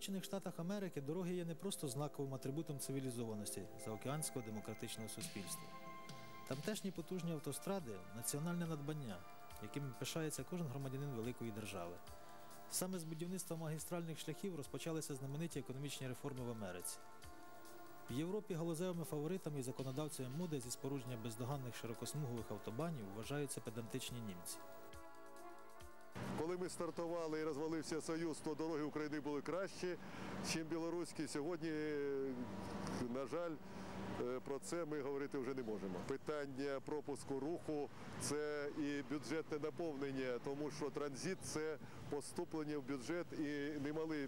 Сполучених Штатах Америки дороги є не просто знаковим атрибутом цивілізованості заокеанського демократичного суспільства. Тамтешні потужні автостради національне надбання, яким пишається кожен громадянин великої держави. Саме з будівництва магістральних шляхів розпочалися знамениті економічні реформи в Америці. В Європі галузевими фаворитами і законодавцями моди зі спорудження бездоганних широкосмугових автобанів вважаються педантичні німці. Коли ми стартували і розвалився Союз, то дороги України були кращі, ніж білоруські. Сьогодні, на жаль, про це ми говорити вже не можемо. Питання пропуску руху це і бюджетне наповнення, тому що транзит це поступлення в бюджет і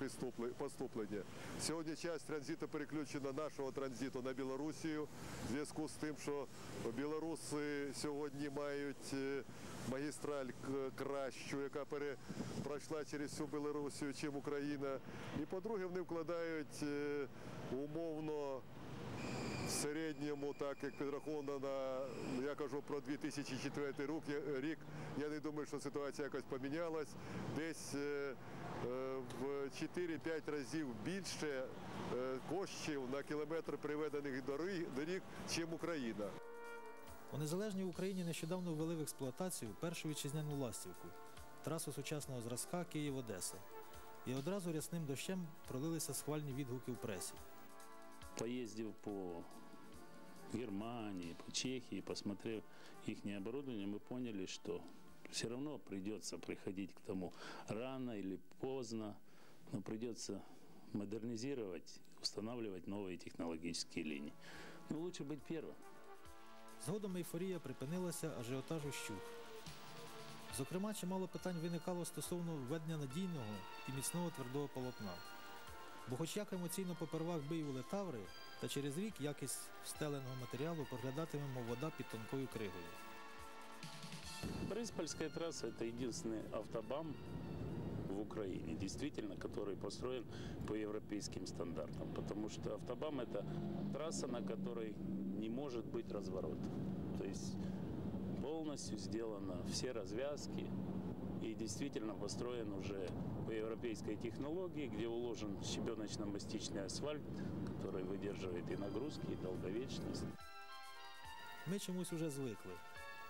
приступле- поступлення. Сьогодні часть транзиту переключена нашого транзиту на Білорусію в зв'язку з тим, що білоруси сьогодні мають е, магістраль кращу, яка пере, пройшла через всю Білорусію, чим Україна. І по-друге, вони вкладають е, умовно в середньому, так як підраховано я кажу про 2004 рік, я- не думаю, що ситуація якось помінялась. Десь е, е, в 4-5 разів більше е, коштів на кілометр приведених доріг, чим Україна. У незалежній Україні нещодавно ввели в експлуатацію першу вітчизняну ластівку трасу сучасного зразка Київ-Одеса. І одразу рясним дощем пролилися схвальні відгуки в пресі. Поездив по Германии, по Чехии, посмотрев их оборудование, мы поняли, что все равно придется приходить к тому рано или поздно, но придется модернизировать, устанавливать новые технологические линии. Но лучше быть первым. Згодом ейфорія припинилася, ажіотаж ущух. Зокрема, чимало питань виникало стосовно введення надійного і міцного твердого полотна. Бо хоч як емоційно попервах биювали таври, та через рік якість встеленого матеріалу проглядатиме, мов вода під тонкою кригою. Бориспольская трасса – это единственный автобам в Украине, действительно, который построен по европейским стандартам. Потому что автобам – это трасса, на которой не может быть разворота. То есть полностью сделано все развязки и действительно построен уже по европейской технологии, где уложен щебеночно-мастичный асфальт, который выдерживает и нагрузки, и долговечность. Ми чомусь уже звикли.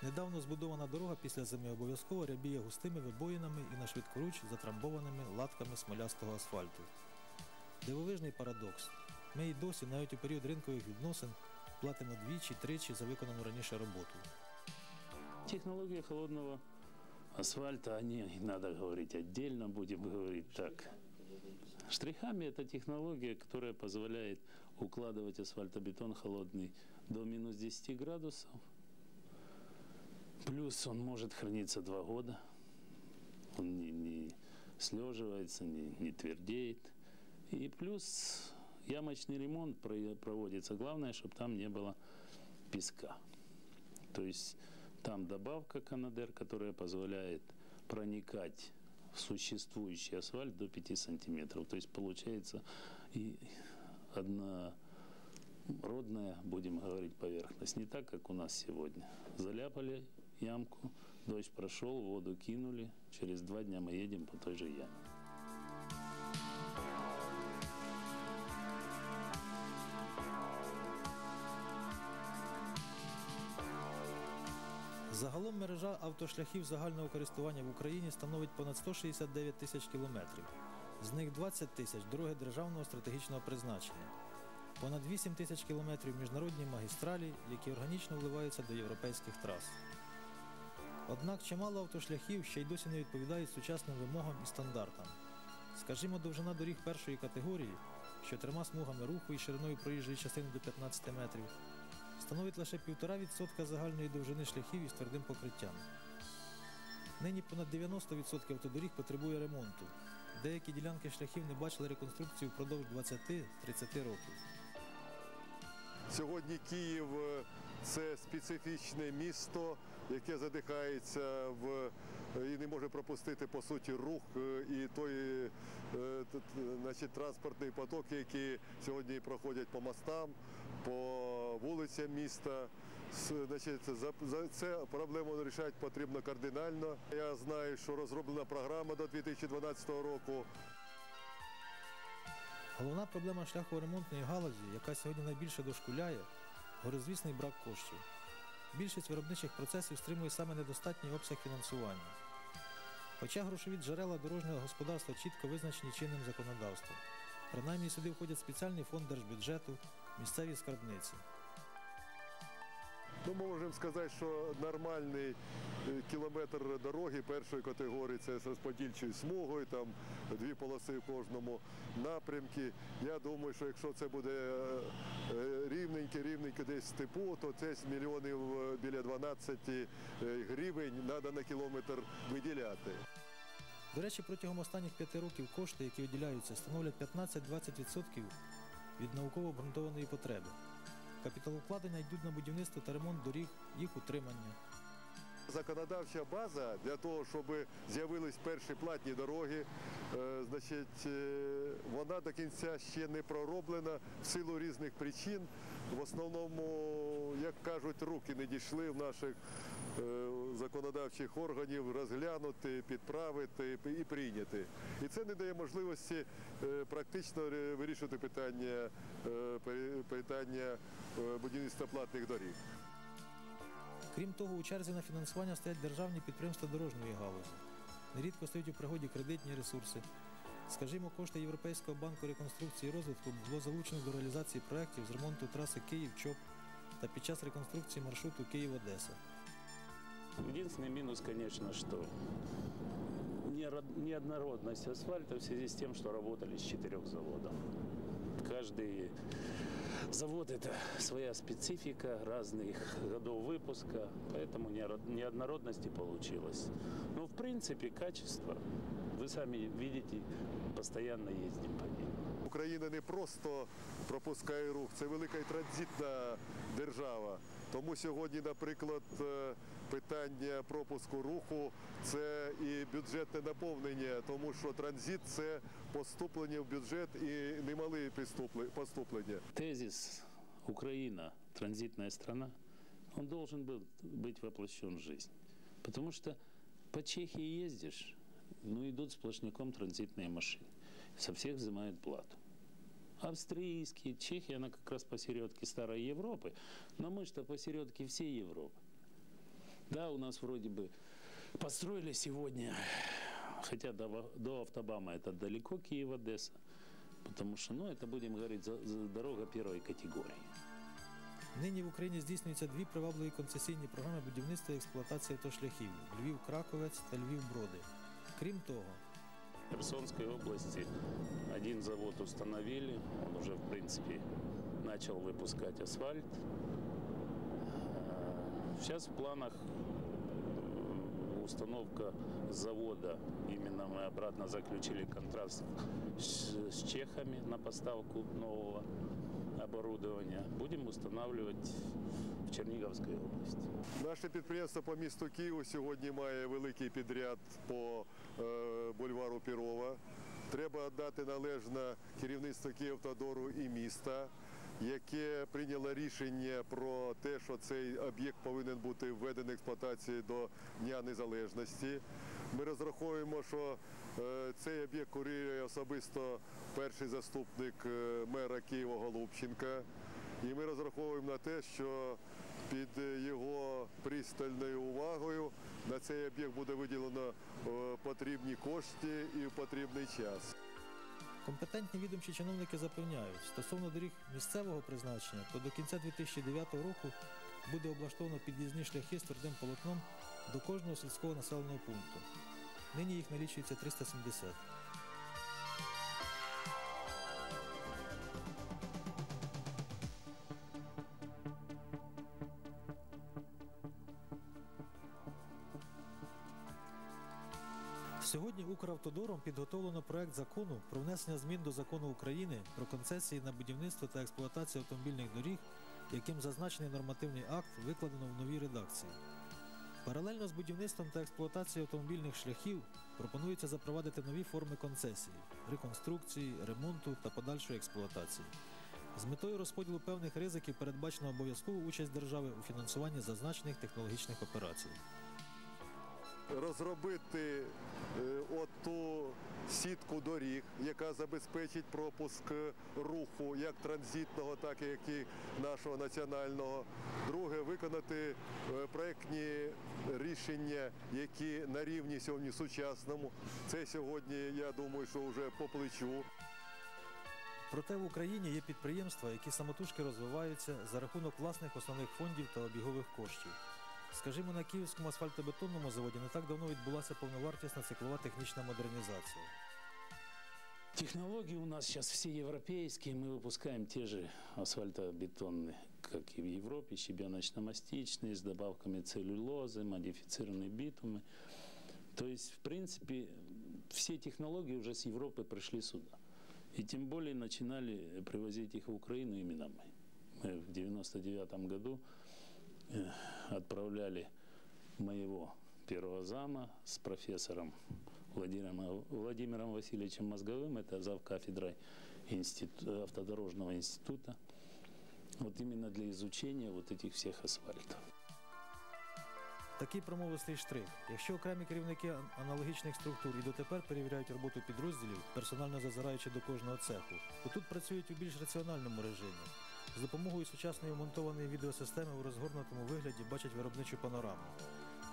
Недавно збудована дорога після зими обов'язково рябіє густими вибоїнами і на швидкоруч затрамбованими латками смолястого асфальту. Дивовижний парадокс. Ми й досі, навіть у період ринкових відносин, платимо двічі-тричі за виконану раніше роботу. Технология холодного асфальта, о ней надо говорить отдельно, будем говорить так. Штрихами это технология, которая позволяет укладывать асфальтобетон холодный до минус 10 градусов. Плюс он может храниться два года. Он не, не слеживается, не, не твердеет. И плюс ямочный ремонт про- проводится. Главное, чтобы там не было песка. То есть там добавка Канадер, которая позволяет проникать в существующий асфальт до 5 сантиметров. То есть получается и однородная, будем говорить, поверхность. Не так, как у нас сегодня. Заляпали ямку, дождь прошел, воду кинули. Через два дня мы едем по той же яме. Загалом мережа автошляхів загального користування в Україні становить понад 169 тисяч кілометрів. З них 20 тисяч дороги державного стратегічного призначення. Понад 8 тисяч кілометрів міжнародні магістралі, які органічно вливаються до європейських трас. Однак чимало автошляхів ще й досі не відповідають сучасним вимогам і стандартам. Скажімо, довжина доріг першої категорії, що трьома смугами руху і шириною проїжджої частини до 15 метрів, становить лише 1,5% загальної довжини шляхів із твердим покриттям. Нині понад 90% автодоріг потребує ремонту. Деякі ділянки шляхів не бачили реконструкцію впродовж 20-30 років. Сьогодні Київ е, це специфічне місто, яке задихається в і не може пропустити по суті рух е, і той е, значить, транспортний поток, які сьогодні проходять по мостам, по вулицям міста. За, це проблему вирішати потрібно кардинально. Я знаю, що розроблена програма до 2012 року. Головна проблема шляхоремонтної галузі, яка сьогодні найбільше дошкуляє, горизвісний брак коштів. Більшість виробничих процесів стримує саме недостатній обсяг фінансування. Хоча грошові джерела дорожнього господарства чітко визначені чинним законодавством. Принаймні сюди входять спеціальний фонд держбюджету, місцеві скарбниці. Ну, ми можемо сказати, що нормальний е, кілометр дороги першої категорії це з розподільчою смугою, там дві полоси в кожному напрямку. Я думаю, що якщо це буде е, е, рівненьке, рівненьке десь степу, то це мільйонів біля 12 е, гривень треба на кілометр виділяти. До речі, протягом останніх п'яти років кошти, які виділяються, становлять 15-20% від науково обґрунтованої потреби. Капіталовкладення йдуть на будівництво та ремонт доріг, їх утримання. Законодавча база для того, щоб з'явились перші платні дороги, е, значить, е, вона до кінця ще не пророблена в силу різних причин. В основному, як кажуть, руки не дійшли в наших законодавчих органів розглянути, підправити і прийняти. І це не дає можливості е, практично вирішувати питання, е, питання е, будівництва платних доріг. Крім того, у черзі на фінансування стоять державні підприємства дорожньої галузі. Нерідко стають у пригоді кредитні ресурси. Скажімо, кошти Європейського банку реконструкції і розвитку було залучено до реалізації проєктів з ремонту траси Київ-Чоп та під час реконструкції маршруту Київ-Одеса. Единственный минус, конечно, что неро- неоднородность асфальта в связи с тем, что работали с четырех заводов. Каждый завод это своя специфика, разных годов выпуска, поэтому неро- неоднородности получилось. Но в принципе качество, вы сами видите, постоянно ездим по ней. Україна не просто пропускає рух, це велика і транзитна держава. Тому сьогодні, наприклад, е, питання пропуску руху це і бюджетне наповнення, тому що транзит це поступлення в бюджет і немалі підступле- поступлення. Тезис «Украина – транзитная страна», он должен был быть воплощен в жизнь. Потому что по Чехии ездишь, ну идут сплошняком транзитные машины. Со всех взимают плату. Австрийские, Чехия, она как раз посередке старой Европы, но мы что посередке всей Европы. Да, у нас вроде бы построили сегодня, хотя до, Ва- до автобама это далеко Киев-Одесса, потому что, ну, это, будем говорить, за- за дорога первой категории. Нині в Україні здійснюються дві привабливі концесійні програми будівництва і експлуатації автошляхів Львів-Краковець та Львів-Броди. Крім того, В Херсонской области один завод установили, он уже, в принципе, начал выпускать асфальт. Сейчас в планах э, установка завода. Именно мы обратно заключили контракт с чехами на поставку нового оборудования. Будем устанавливать в Черниговской области. Наше підприємство по місту Києву сьогодні має великий підряд по е, бульвару Пірова. Треба віддати належне керівництво Київтодору і міста, яке прийняло рішення про те, що цей об'єкт повинен бути введений в експлуатацію до Дня Незалежності. Ми розраховуємо, що е, цей об'єкт курює особисто перший заступник е, мера Києва Голубченка. І ми розраховуємо на те, що під е, його пристальною увагою на цей об'єкт буде виділено е, потрібні кошти і потрібний час. компетентні відомчі чиновники запевняють, стосовно доріг місцевого призначення, то до кінця 2009 року буде облаштовано під'їзні шляхи з твердим полотном до кожного сільського населеного пункту. Нині їх налічується 370. Сьогодні Укравтодором підготовлено проект закону про внесення змін до закону України про концесії на будівництво та експлуатацію автомобільних доріг, яким зазначений нормативний акт викладено в новій редакції. Паралельно з будівництвом та експлуатацією автомобільних шляхів пропонується запровадити нові форми концесії, реконструкції, ремонту та подальшої експлуатації. З метою розподілу певних ризиків передбачено обов'язкову участь держави у фінансуванні зазначених технологічних операцій. Розробити е, оту сітку доріг, яка забезпечить пропуск руху як транзитного, так і нашого національного. Друге, виконати е, проектні рішення, які на рівні сьогодні сучасному. Це сьогодні, я думаю, що вже по плечу. Проте в Україні є підприємства, які самотужки розвиваються за рахунок власних основних фондів та обігових коштів. Скажімо, на Київському асфальтобетонному заводі не так давно відбулася повновартісна циклова технічна модернізація. Технологии у нас сейчас все европейские. Мы выпускаем те же асфальтобетонные, как и в Европе, щебеночно-мастичные, с добавками целлюлозы, модифицированные битумы. То есть, в принципе, все технологии уже с Европы пришли сюда. И тем более начинали привозить их в Украину именно мы. Мы в 99 году э, отправляли моего первого зама с профессором Владимиром, Владимиром Васильевичем Мозговым, это зав кафедрой институ- автодорожного института, вот именно для изучения вот этих всех асфальтов. Такий промовистий штрих. Якщо окремі керівники ан- аналогічних структур і дотепер перевіряють роботу підрозділів, персонально зазираючи до кожного цеху, то тут працюють у більш раціональному режимі. З допомогою сучасної вмонтованої відеосистеми у розгорнутому вигляді бачать виробничу панораму.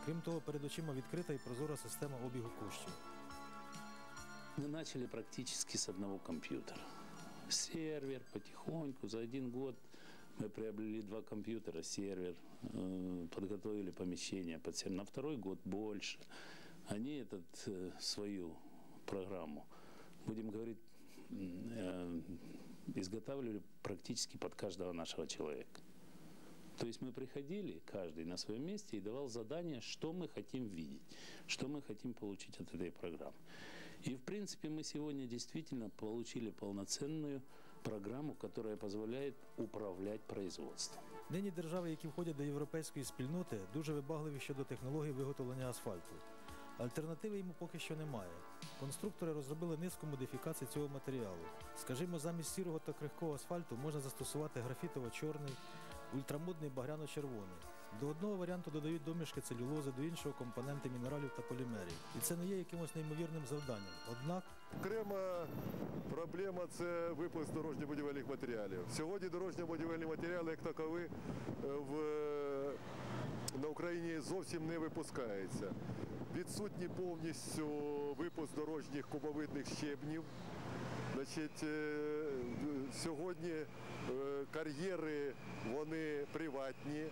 Крім того, перед очима відкрита і прозора система обігу коштів. Мы начали практически с одного компьютера. Сервер потихоньку, за один год мы приобрели два компьютера, сервер, э, подготовили помещение под сервер. На второй год больше. Они этот, э, свою программу, будем говорить, м, э, изготавливали практически под каждого нашего человека. То есть мы приходили, каждый на своем месте, и давал задание, что мы хотим видеть, что мы хотим получить от этой программы. И, в принципе, мы сегодня действительно получили полноценную программу, которая позволяет управлять производством. Нині держави, які входять до європейської спільноти, дуже вибагливі щодо технологій виготовлення асфальту. Альтернативи йому поки що немає. Конструктори розробили низку модифікацій цього матеріалу. Скажімо, замість сірого та крихкого асфальту можна застосувати графітово-чорний, ультрамодний багряно-червоний. До одного варіанту додають домішки целюлози, до іншого компоненти мінералів та полімерів. І це не є якимось неймовірним завданням. Однак Окрема проблема це випуск дорожньо-будівельних матеріалів. Сьогодні дорожньо-будівельні матеріали, як такові, е, в, на Україні зовсім не випускаються. Відсутній повністю випуск дорожніх кубовидних щебнів. Значить, е, сьогодні е, кар'єри вони приватні.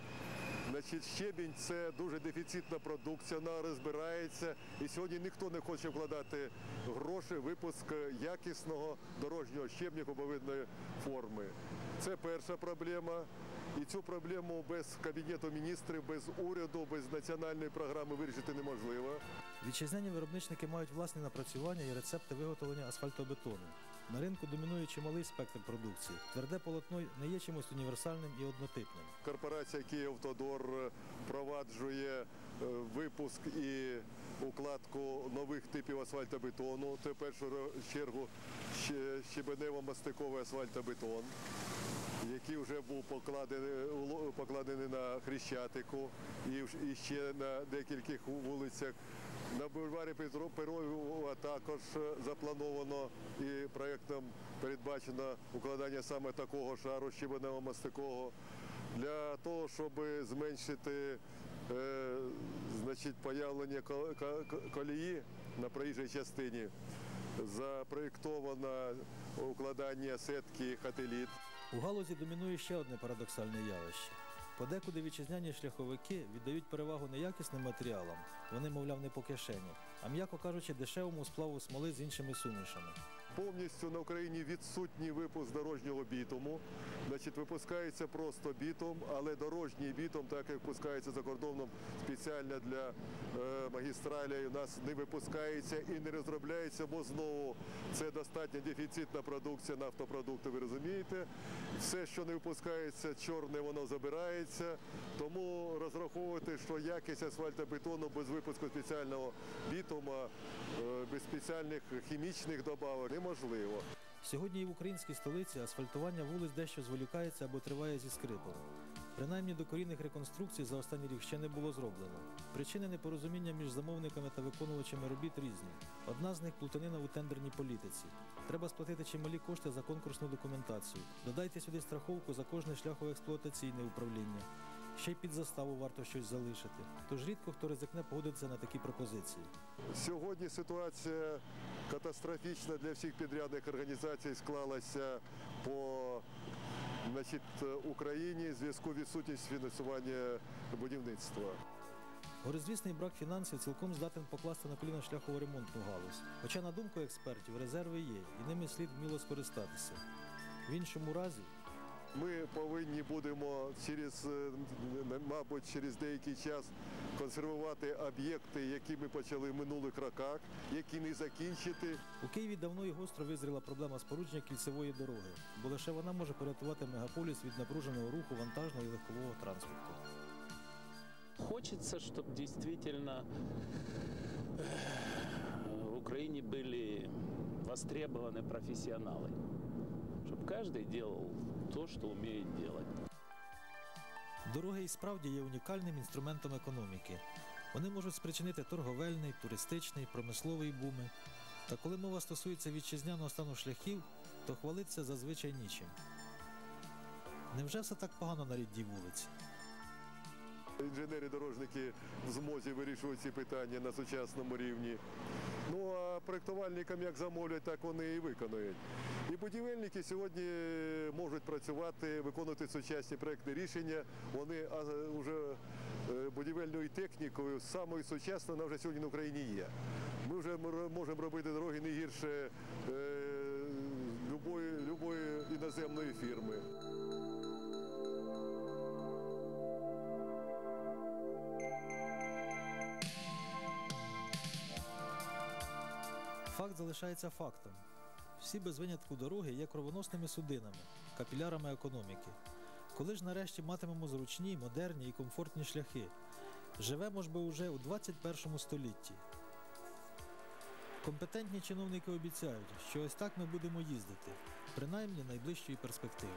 Значить, щебінь це дуже дефіцитна продукція, вона розбирається. І сьогодні ніхто не хоче вкладати гроші в випуск якісного дорожнього щебня кубовидної форми. Це перша проблема. І цю проблему без кабінету міністрів, без уряду, без національної програми вирішити неможливо. Вітчизняні виробничники мають власні напрацювання і рецепти виготовлення асфальтобетону. На ринку домінує чималий спектр продукції. Тверде полотно не є чимось універсальним і однотипним. Корпорація «Київтодор» впроваджує е, випуск і укладку нових типів асфальтобетону. Це в першу чергу ще- щебенево-мастиковий асфальтобетон, який вже був покладений, покладений на Хрещатику і, ще на декількох вулицях. На бульварі Петро Перова також заплановано і проєктом передбачено укладання саме такого шару щебенево-мастикового для того, щоб зменшити е, значить, появлення ко- ко- ко- колії на проїжджій частині. Запроєктовано укладання сетки хателіт. У галузі домінує ще одне парадоксальне явище. Подекуди вітчизняні шляховики віддають перевагу не якісним матеріалам, вони, мовляв, не по кишені, а м'яко кажучи, дешевому сплаву смоли з іншими сумішами. Повністю на Україні відсутній випуск дорожнього бітуму. Значить, випускається просто бітум, але дорожній бітум, так як випускається за кордоном спеціально для е, магістралі, у нас не випускається і не розробляється, бо знову це достатньо дефіцитна продукція, нафтопродукти, ви розумієте. Все, що не випускається, чорне, воно забирається. Тому розраховувати, що якість асфальтобетону без випуску спеціального бітума, е, без спеціальних хімічних добавок неможливо. Сьогодні і в українській столиці асфальтування вулиць дещо зволікається або триває зі скрипом. Принаймні докорінних реконструкцій за останній рік ще не було зроблено. Причини непорозуміння між замовниками та виконувачами робіт різні. Одна з них плутанина у тендерній політиці. Треба сплатити чималі кошти за конкурсну документацію. Додайте сюди страховку за кожне шляхово-експлуатаційне управління. Ще й під заставу варто щось залишити. Тож рідко хто ризикне погодитися на такі пропозиції. Сьогодні ситуація катастрофічна для всіх підрядних організацій склалася по значить, Україні в зв'язку відсутність фінансування будівництва. Горизвісний брак фінансів цілком здатен покласти на коліна шляхово-ремонтну галузь. Хоча, на думку експертів, резерви є, і ними слід вміло скористатися. В іншому разі Ми повинні будемо через, е, мабуть, через деякий час консервувати об'єкти, які ми почали в минулих роках, які не закінчити. у Києві давно і гостро визріла проблема спорудження кільцевої дороги, бо лише вона може порятувати мегаполіс від напруженого руху вантажного і легкового транспорту. Хочется, чтобы действительно э, в Украине были востребованы профессионалы. Чтобы каждый делал то, что умеет делать. Дороги і справді є унікальним інструментом економіки. Вони можуть спричинити торговельний, туристичний, промисловий буми. Та коли мова стосується вітчизняного стану шляхів, то хвалитися зазвичай нічим. Невже все так погано на рідній вулиці? Інженери-дорожники в змозі вирішувати ці питання на сучасному рівні. Ну а проєктувальникам як замовлять, так вони і виконують. І будівельники сьогодні можуть працювати, виконувати сучасні проєктні рішення. Вони вже будівельною технікою самою сучасною вона вже сьогодні на Україні є. Ми вже можемо робити дороги не гірше е, любої іноземної фірми. Залишається фактом. Всі без винятку дороги є кровоносними судинами, капілярами економіки. Коли ж нарешті матимемо зручні, модерні і комфортні шляхи, живемо ж би уже у 21 столітті. Компетентні чиновники обіцяють, що ось так ми будемо їздити, принаймні найближчої перспективи.